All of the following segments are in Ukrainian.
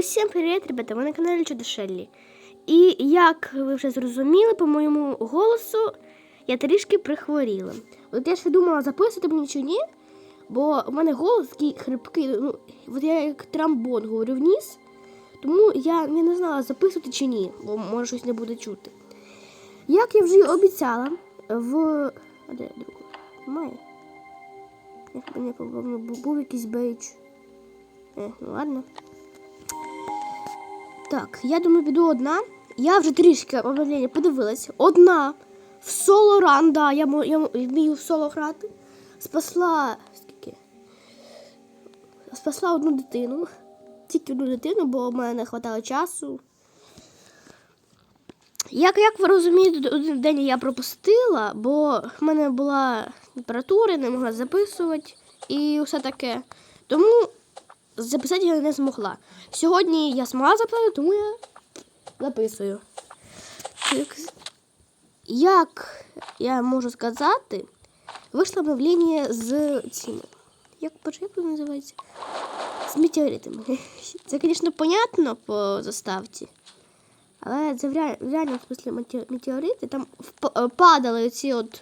усім привіт, ребята! Ви на каналі Чудо Шеллі. І як ви вже зрозуміли, по моєму голосу я трішки прихворіла. От я ще думала, записувати мені чи ні, бо в мене голос такий хрипкий. Ну, от я як трамбон говорю вниз, тому я не, знала, записувати чи ні, бо може щось не буде чути. Як я вже обіцяла, в. А де друг? Немає. Як мені був якийсь бейдж. Е, ну ладно. Так, я думаю, піду одна. Я вже трішки обновлення подивилась. Одна в соло ран, да, я, вмію в соло грати. Спасла. Скільки? Спасла одну дитину. Тільки одну дитину, бо в мене не вистачало часу. Як, як ви розумієте, один день я пропустила, бо в мене була температура, не могла записувати і все таке. Тому записати я не змогла. Сьогодні я змогла записати, тому я записую. Як я можу сказати, вийшло обновлення з цими. Як воно називається? З метеоритами. Це, звісно, понятно по заставці. Але це в реальному смислі метеорити. Там е, падали ці от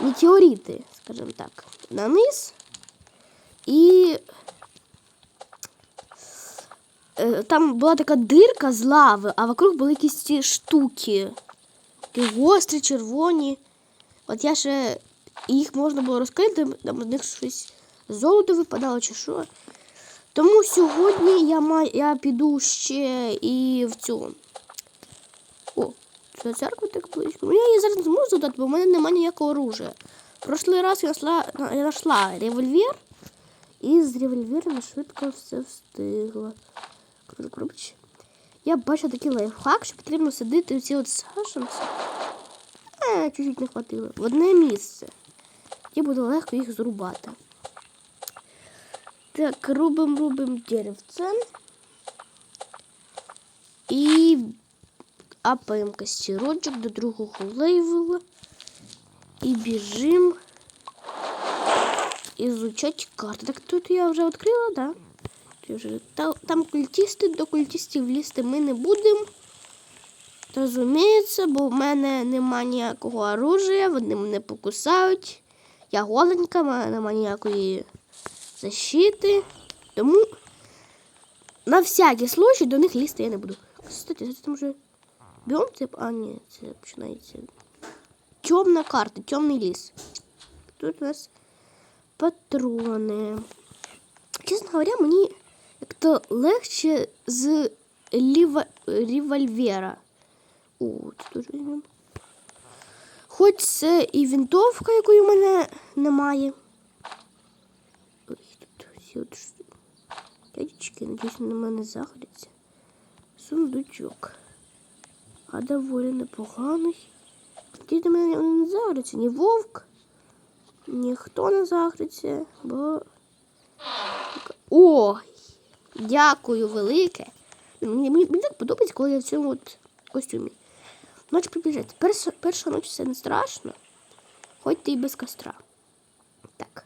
метеорити, скажімо так, на низ. І там була така дирка з лави, а вокруг були якісь ці штуки. Такі гострі, червоні. От я ще їх можна було розкрити, там з них щось золото випадало чи що. Тому сьогодні я, маю, я піду ще і в цю. О, це церква так близько. Ну, я її зараз не зможу задати, бо в мене немає ніякого оружия. Прошлий раз я знайшла револьвер, і з револьвером швидко все встигла. Коротше. Я бачу такий лайфхак, що потрібно сидити ці от саженці. Е, чуть-чуть не хватило. В одне місце. І буде легко їх зрубати. Так, рубим, рубим деревце. І апаємо костерочок до другого лейвела. І біжим изучать карти. Так тут я вже відкрила, да? Там культисти, до культистів лізти ми не будемо. Розуміється, бо в мене нема ніякого оружия, вони мене покусають. Я голенька, в мене нема ніякої защити. Тому на всякий случай до них лізти я не буду. Кстати, це там вже біом це. А, ні, це починається. Темна карта, темний ліс. Тут у нас патрони. Чесно говоря, мені як-то легше з ліва... револьвера. О, це дуже. Хоч це і винтовка, якої в мене немає. Ой, тут всі от дядечки, надіюсь, на мене загоряться. Сундучок. А доволі непоганий. Діти мене не загоряться, ні вовк, ніхто не загориться, бо. Ой! Дякую велике. Мені, мені, так подобається, коли я в цьому от костюмі. Ночь прибіжить. Перша, перша ніч це не страшно. Хоч ти і без костра. Так.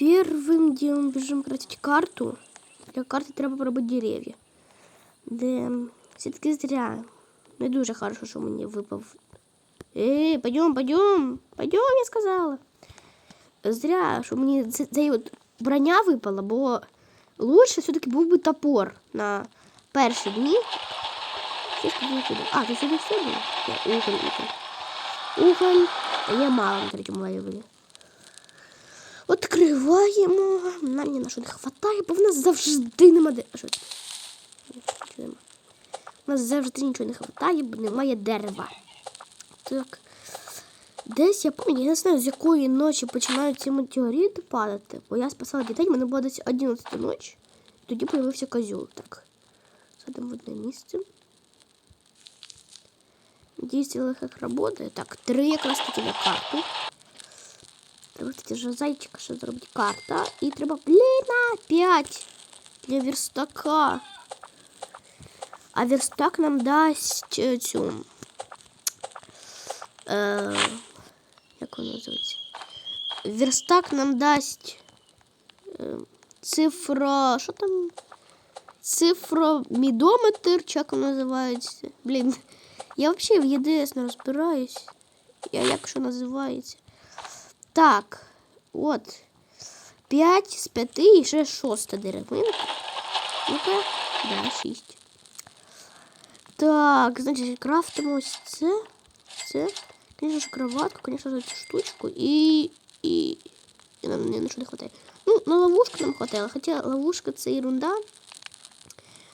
Первым делом бежим кратить карту. Для карти треба поробити дерев'я. Де все-таки зря. Не дуже хорошо, що мені випав. Ей, пойдем, пойдем. Пойдем, я сказала. Зря, що мені це, цей от броня випала, бо лучше все-таки був би топор на перші дні. Що ж туди сюди? А, ти сюди все було? Я уголь, уголь. Уголь. А я мало на третьому левелі. Відкриваємо. Нам ні на що не хватає, бо в нас завжди нема де. Що? Нема. У нас завжди нічого не хватає, бо немає дерева. Так. Десь я пам'ятаю, я не знаю, з якої ночі починають ці метеорити падати. Бо я спасала дітей, в мене була десь 11 ночі. Тоді появився козюл. Так. Садимо в одне місце. Надіюсь, як працює. Так, три якраз таки на карту. Треба, кстати, вже зайчика ще зробити карта. І треба, блін, 5 для верстака. А верстак нам дасть е, цю. Е, як воно називається? Верстак нам дасть е, цифра. Що там? цифромідометр, як воно називається. Блін, я взагалі в ЄДС не розбираюсь. Я як що називається. Так, от. 5 з 5 і ще шоста деревинка. Ну-ка, да, 6. Так, значить, крафтимо ось це. Це. Конечно же, кроватку, конечно же, эту штучку. И... И... и нам мне ничего не хватает. Ну, на ловушку нам хватало. Хотя ловушка это ерунда.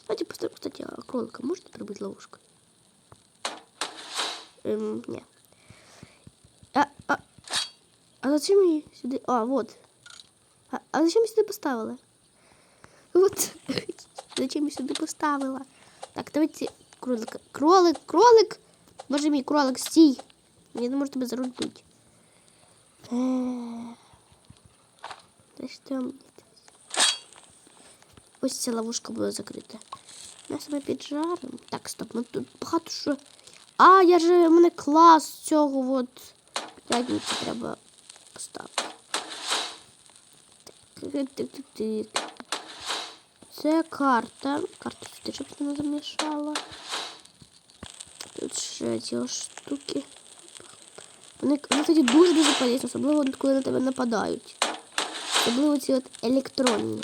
Давайте поставим, кстати, а кролика можно пробить ловушкой? Эм, не. А, а, а зачем я сюда... А, вот. А, а зачем я сюда поставила? Вот. зачем я сюда поставила? Так, давайте кролика. Кролик, кролик. Боже мій, кролик, стій. Я не можу тебе зарубити. Та що мені? Ось ця ловушка була закрита. Ми себе піджаримо. Так, стоп, ми тут багато що. А, я же у мене клас цього от. Ядниці треба поставити. Так, тик, тик, тик. Це карта. Карту сюди, щоб не замішала. Тут ще ці штуки. Вони, вони кстати, дуже-дуже полезні, особливо коли на тебе нападають. Особливо ці от електронні.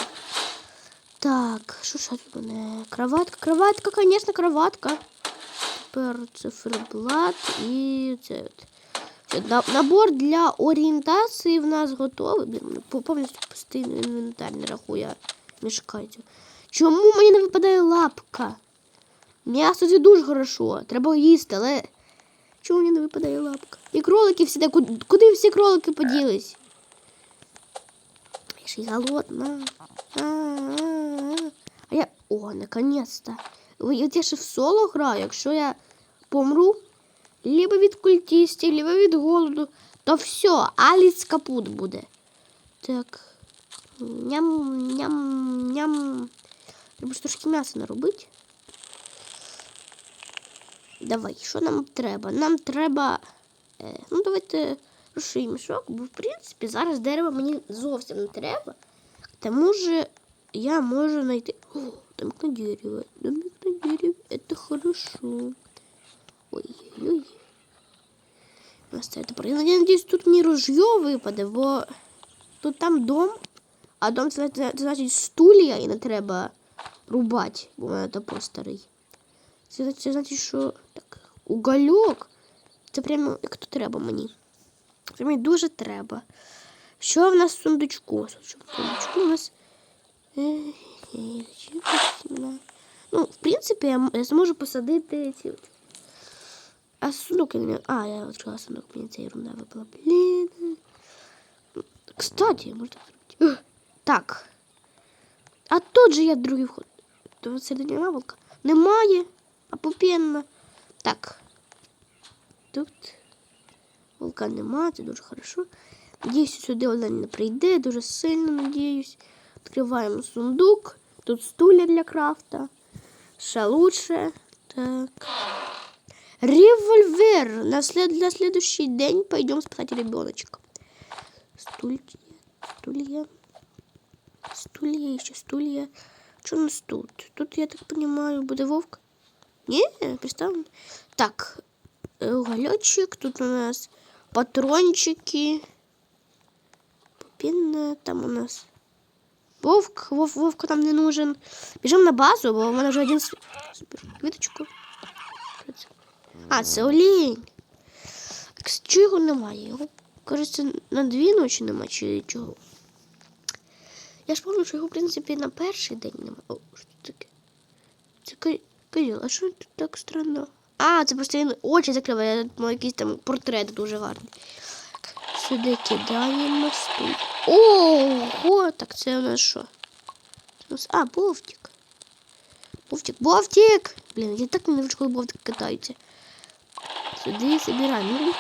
Так, що тут у мене? Кроватка. Кроватка, звісно, кроватка. Тепер циферблат і це от. Набор для орієнтації в нас готовий. Блін, по- повністю постійно інвентар не рахує мішкайте. Чому мені не випадає лапка? М'ясо це дуже хорошо. Треба їсти, але чому мені не випадає лапка? І кролики всі де. Куди, всі кролики поділись? Я ж і голодна. А-а-а. А я. О, наконец-то. От я ще в соло граю, якщо я помру, либо від культістів, либо від голоду, то все, аліс капут буде. Так. Ням, ням, ням. Треба трошки м'яса наробити. Давай, що нам треба? Нам треба. Е, ну, давайте руший мішок, бо в принципі зараз дерева мені зовсім не треба. К тому же я можу знайти. О, домик на дерево. Домик на дерево. Это хорошо. Ой-ой-ой. Настає тепер. Я надіюсь, тут мені ружье випаде, бо тут там дом, а дом це, це, це значить стулья і не треба рубати, бо у мене топор старий. Це, це значить, що так, угольок. Це прямо як то треба мені. Це мені дуже треба. Що в нас в сундучку? Що в сундучку у нас. посіна? Ну, в принципі, я, я зможу посадити ці. А сундук я не. А, я відкрила сундук, мені ця ерунда випала. Блін. Кстати, можна зробити. Так. А тут же я другий вход. Це не волка. Немає. А попінна. Так. Тут волка нема, це дуже хорошо. Надіюсь, сюди вона не прийде, дуже сильно надіюсь. Відкриваємо сундук. Тут стулья для крафта. Ще лучше. Так. Револьвер. На, след... на следующий день пойдем спасать ребеночка. Стулья. Стулья. Стулья, еще стулья. Что у нас тут? Тут, я так понимаю, буде вовк. Не, представлено. Так, э, уголечек. Тут у нас патрончики. Попинная. Там у нас вовк. Вов, вовка нам не нужен. Бежим на базу, бо у мене вже один квіточку. А, це з чого його немає? Його, кажеться, на дві ночі нема чи чого. Я ж пам'ятаю, що його, в принципі, на перший день немає. О, що це таке? Це ки- кизіл, а що тут так странно? А, це просто він очі закриває, я думала, якийсь там портрет дуже гарний. Сюди кидаємо стуль. Ого, так це у нас що? А, бовтик. Бовтик, бовтик! Блін, я так не коли бовтик катаються. Сюди забираємо. Ну,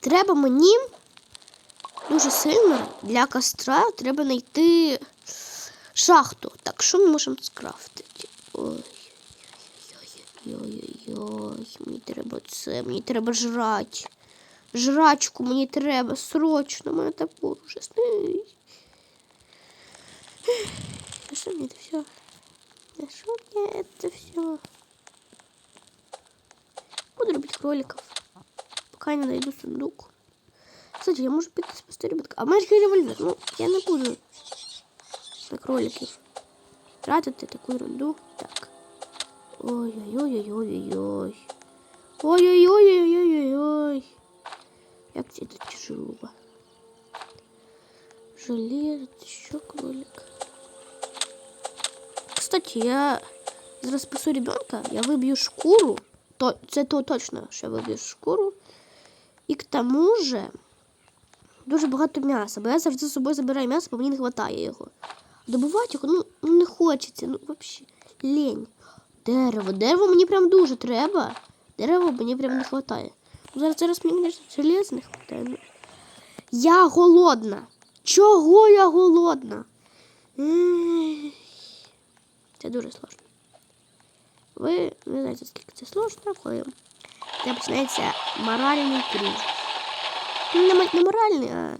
Треба мені дуже сильно для костра треба знайти шахту. Так, що ми можемо скрафтити? Ой. Ой-ой-ой, мені треба це, мені треба жрати. Жрачку мені треба срочно, мене топор уже стоїть. Що мені це все? Что мне это все? Буду любить кроликов. Пока не найду сундук. Кстати, я можу піти спасти ребятка. А маєш револьвер? Ну, я не буду на кроликів тратити таку ерунду. Так. Ой-ой-ой-ой-ой-ой. Ой-ой-ой-ой-ой-ой. Як це тяжело. Железо, еще кролик. Кстати, я зараз спасу ребенка, я виб'ю шкуру. То, це то точно, що я виб'ю шкуру. І к тому же дуже багато м'яса, бо я завжди з собою забираю м'ясо, бо мені не вистачає його. Добувати його, ну не хочеться, ну взагалі. Лень. Дерево. Дерево мені прям дуже треба. Дерева мені прям не вистачає. Зараз зараз мені. Ну. Я голодна. Чого я голодна? Це дуже сложно. Ви не знаєте, скільки це сложно, коли це починається моральний. Ну, Не, не моральний, а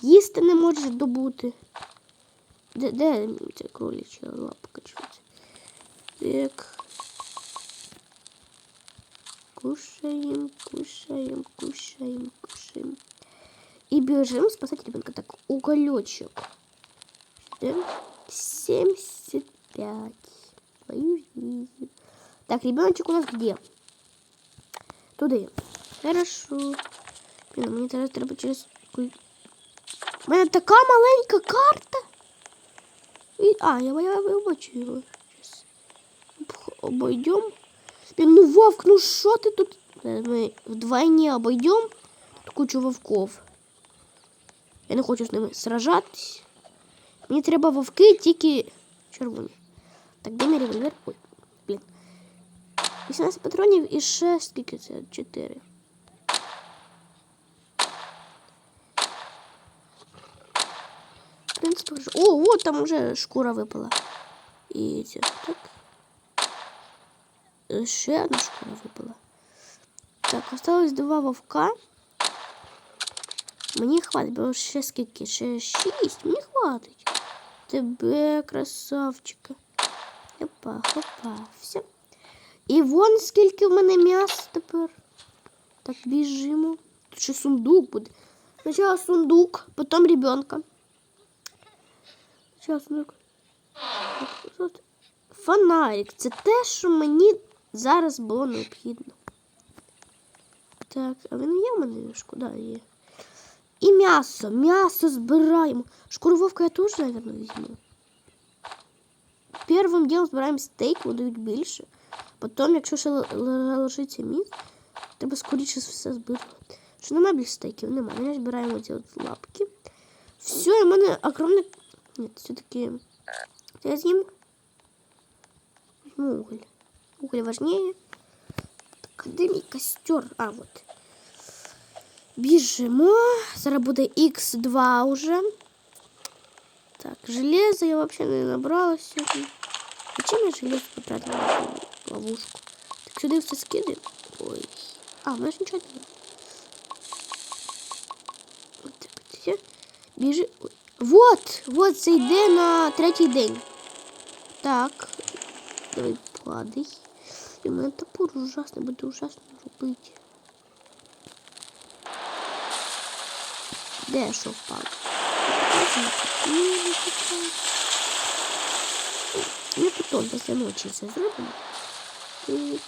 їсти не можеш добути. Де, де ця кроліча лапка чується? Так. Кушаем, кушаем, кушаем, кушаем. И бежим спасать ребенка. Так, уголечек. 75. Твою жизнь. Так, ребеночек у нас где? Туди. Хорошо. Блін, мені зараз треба через. У мене така маленька карта. І... А, я, я, я бачу його. Щас. Обойдем. Блін, ну вовк, ну що ти тут? Зараз Ми вдвойні обойдем тут кучу вовков. Я не хочу з ними сражатись. Мені треба вовки тільки червоні. Так, де мій револьвер? Ой, блін. 18 патронів і ще скільки це? 4. В принципі, хорошо. О, вот там уже шкура випала. І це так. Е, Ще одна шкура випала. Так, осталось два вовка. Мені хватить, бо ще скільки? Ще шість. Мені хватить. Тебе, красавчика. Опа, хопа, все. І вон скільки в мене м'яса тепер. Так, біжимо. Тут ще сундук буде. Спочатку сундук, потім ребенка. Спочатку сундук. Так, Тут фонарик. Це те, що мені зараз було необхідно. Так, а він є в мене шкода є. І м'ясо. М'ясо збираємо. Шкуру вовка я теж, мабуть, візьму. Першим ділом збираємо стейк, дають більше. Потім, якщо ще лишиться міст, треба скоріше все збирати. Що немає більше стейків? Немає. Ми збираємо ці лапки. Все, і в мене огромне... Ні, все-таки... Я з'їм. Візьму уголь. Уголь важнее. Так, а костер? А, вот. Біжимо. Зараз буде Х2 уже. Так, железо я вообще не набрала сьогодні. Зачем я железо потратила на ловушку? Так сюди все скидаю. Ой. А, в нас нічого не От так от все. Біжи. Ой. Вот, вот це йде на третій день. Так. Давай падай. І в мене топор ужасно, буде ужасно робити. Де що впав? Ми потім після ночі це зробимо. Так.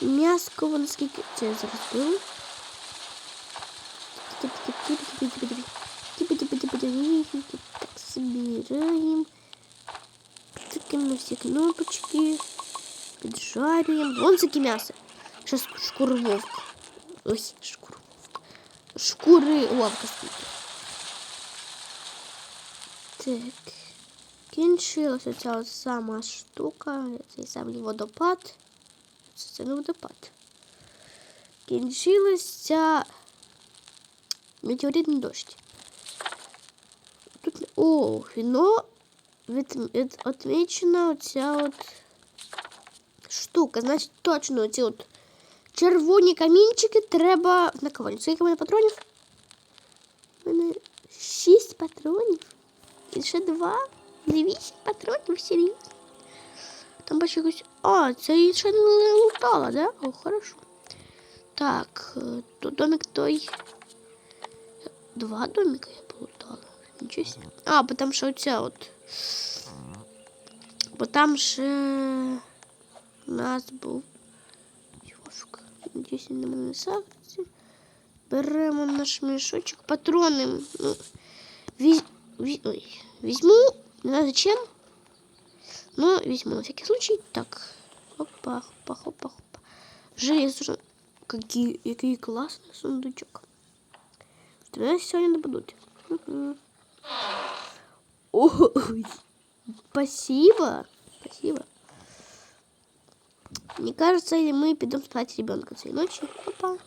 М'яско, вон скільки це я зараз беру. Так, собираем. Тыкаем все кнопочки. Поджариваем. Вон таки мясо. Сейчас шкуру вовка. Ой, шкуру вовка. Шкури вовка скільки. Так. Кінчилася ця от сама штука, цей самий водопад. Це, це не водопад. Кінчилася метеоритний дощ. Тут о, віно від, від, відмічена оця от штука. Значить, точно оці от червоні камінчики треба наковальню. Скільки в мене патронів? У мене шість патронів. І ще два. Дивіться, патронів серйозно. Там бачу якусь. А, це ще не лутала, да? О, хорошо. Так, е, тут домик той. Два домика я полутала. Нічого себе. А, бо там ще оця от. Бо там ще у нас був. Йошка. Надіюсь, він на мене не сагриться. Беремо наш мішочок. Патрони. Ну, віз... віз... Ой. Візьму. Не знаю зачем. Но візьму на всякий случай. Так. Опа, хопа, хопа, хопа. Железо. Какие, який класний сундучок. 13 сьогодні добудуть. Мгм. Ой, спасибо. Спасибо. Мне кажется, или мы пойдем спать ребенка цієї ночі. Опа.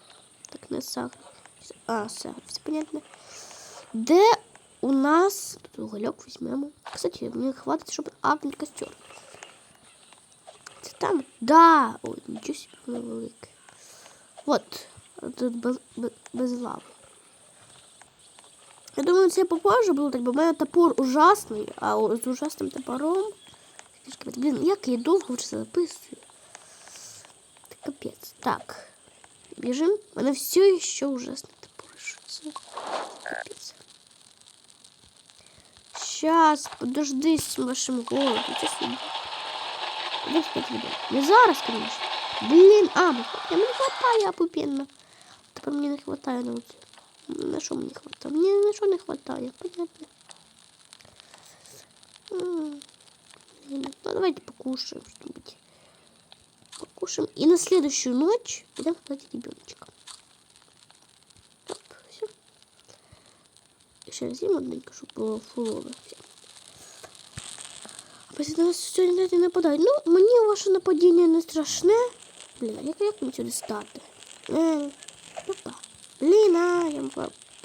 Так, не сахар. А, сахар, все понятно. Де у нас... Тут угольок візьмемо. Кстати, мені хватить, щоб апнути костер. Це там? Да! Ой, нічого собі воно. Вот. Тут без, без. Я думаю, це попозже було так, бо в мене топор ужасний, а о- з ужасним топором. трішки- Блін, як я довго вже це записую. Це капець. Так. Біжим. У мене все ще ужасний топор. Що це? Капець. Щас, подожди з вашим голодом. Це собі. Куди спать іде? Не зараз, конечно. Блін, а, ну, я мені хватає опупенно. Тепер мені не хватає на оце. На що мені хватає? Мені на що не хватає, понятно. М, Ну, давайте покушаем что-нибудь. Покушаем. И на следующую ночь будем платить ребеночка. Оп, все. Еще раз зиму одненько, чтобы было фулове. Всё. А після нас сьогодні не нападають. Ну, мені ваше нападіння не страшне. Блін, а як, як мені сюди стати? Е, опа. Блін, А, я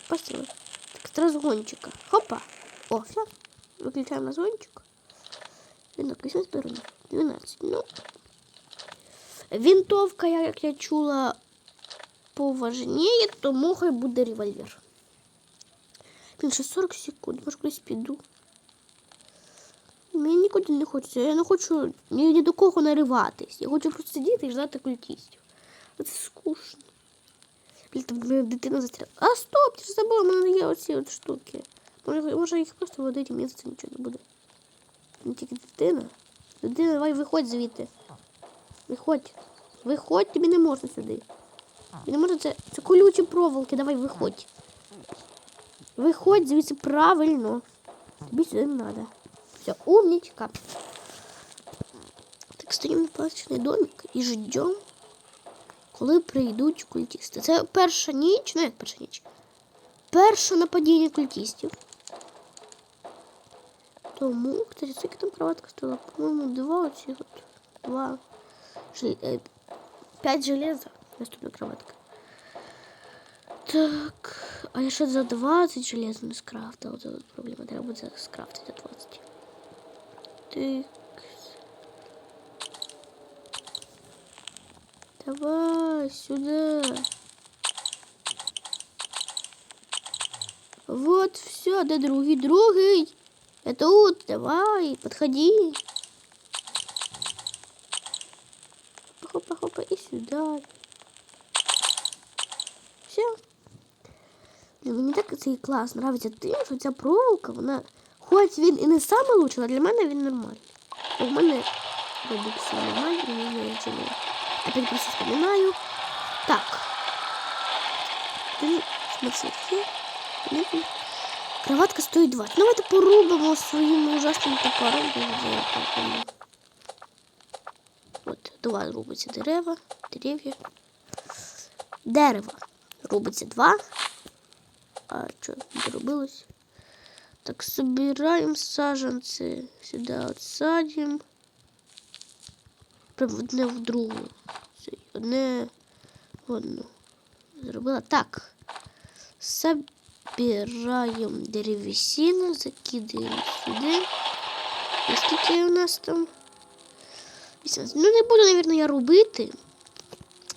построила. Так, з розгончика. Хопа. О, все. Виключаємо розгончик. Вінок, візьми сторону. 12. Ну. Вінтовка, я- як я чула, поважніє, тому хай буде револьвер. Блін, ще 40 секунд, може кудись піду. Мені нікуди не хочеться. Я не хочу ні, ні до кого нариватись. Я хочу просто сидіти і ждати культістів. А Це скучно. Блін, там дитина застряла. А стоп, ти ж забула, в мене є оці от штуки. Може, їх просто водити, мені за це нічого не буде. Не тільки дитина. Дитина, давай виходь звідти. Виходь. Виходь, тобі не можна сюди. Тобі не можна це. Це колючі проволоки, давай виходь. Виходь звідси правильно. Тобі сюди не треба. Все, умничка. Так стоїмо на паличний домик і ждем, коли прийдуть культісти. Це перша ніч, ну як перша ніч. Перше нападіння культістів. Тому, кстати, скільки там кроватка стоїла? По-моєму, два оці от. Два. Е, П'ять железа. Наступна кроватка. Так. А я ще за 20 железа не скрафтила. Це проблема. Треба буде скрафтити за 20. Так. Давай сюда. Вот, все, да другий, другий. Я тут, давай, подходи. Хопа, хопа, и сюда. Все. Блін, мені так цей клас нравиться тим, що ця проволока, вона, хоч він і не саме лучший, але для мене він нормальний. Бо в мене нормальна, і він не нічого. Опять просто вспоминаю. Так. Кроватка стоїть 20. Ну, давайте порубимо своїм ужасним топором. От, два рубиться дерева, дерев'я. Дерево. Рубиться два. А що доробилось? Так, собираем саженцы. Сюда отсадим. Прям одне в другу. Одне одну. Зробила так. Собираем деревесину, закидаємо сюди. І скільки у нас там? 18. Ну, не буду, наверное, я робити.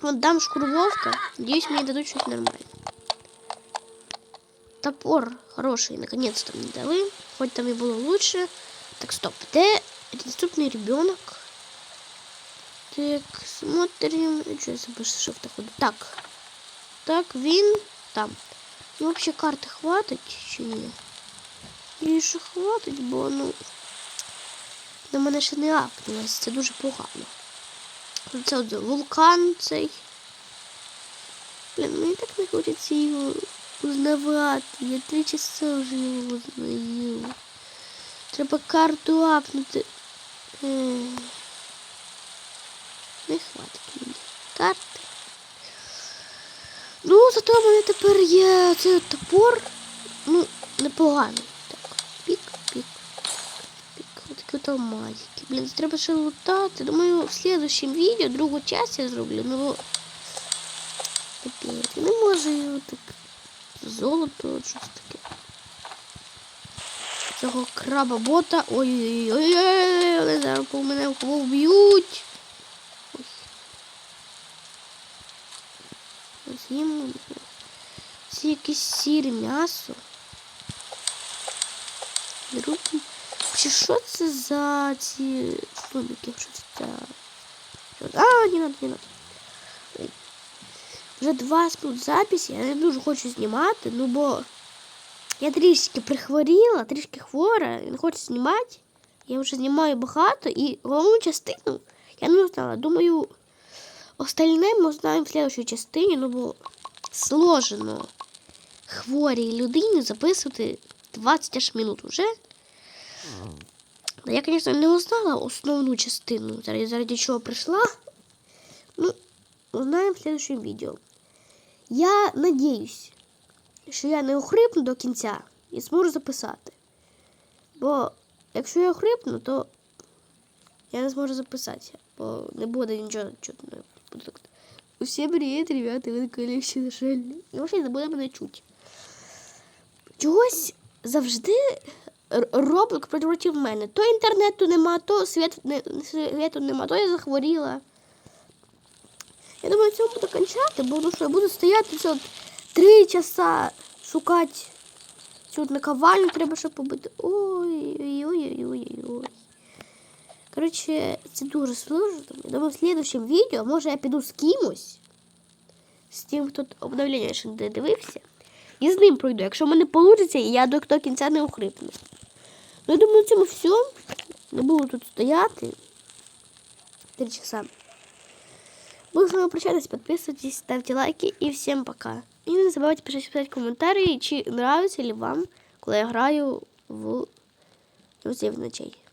От дам шкурвовка. Надіюсь, мені дадуть щось нормальне. Топор хороший, наконец-то мне дали. Хоть там и было лучше. Так, стоп. Де наступний ребенок? Так, смотрим. Что що в ходу? Так. Так, він там. Ну, вообще карти хватить чи ні? І що хватить, бо ну. На мене ще не апнулось, це дуже погано. Це от вулкан цей. Блін, мені так не хочеться його узнавати. Я три часа вже його узнаю. Треба карту апнути. Е, Не хватить мені карти. Ну, зато в мене тепер є цей топор. Ну, непоганий. Так, пік, пік. Пік. Отакі от алмазики. Блін, треба ще лутати. Думаю, в следующем відео другу часть я зроблю, ну. Капець, не можу його так. Золото, от щось таке. Цього краба бота. Ой-ой-ой, зараз мене вб'ють. Ой. Ось їм ці якісь сірі м'ясо. Беру. Чи що це за ці за... А, не надо, не надо. Вже 20 минут записі, я не дуже хочу знімати, ну бо я трішки прихворіла, трішки хвора, не хочу знімати. Я вже знімаю багато і головну частину я не узнала. Думаю, остальне ми узнаємо в следующій частині, ну бо сложно хворій людині записувати 20 аж минут вже. Я, звісно, не узнала основну частину, заради, чого прийшла. Ну, узнаємо в следующем відео. Я надіюсь, що я не охрипну до кінця і зможу записати. Бо якщо я охрипну, то я не зможу записатися, бо не буде нічого чутно. Усім привіт, ребята, ви на каналі всі нашельні. І взагалі не буде мене чути. Чогось завжди р- роблик проти мене. То інтернету нема, то світ, не, світу нема, то я захворіла. Я думаю, цьому буду кончати, бо ну що я буду стояти от три часа шукати цю наковальню, треба щоб побити. Ой-ой-ой-ой-ой-ой. Коротше, це дуже сложно. Думаю, в следующем відео, може я піду з кимось, з тим, хто обновлення ще не дивився, і з ним пройду. Якщо в мене вийде, я до, кінця не охрипну. Ну, я думаю, на цьому все. Не буду тут стояти. Три часа. Буду с вами прощаться, подписывайтесь, ставьте лайки и всем пока. И не забывайте писать, писать комментарии, чи нравится ли вам, коли я граю в друзів ночей.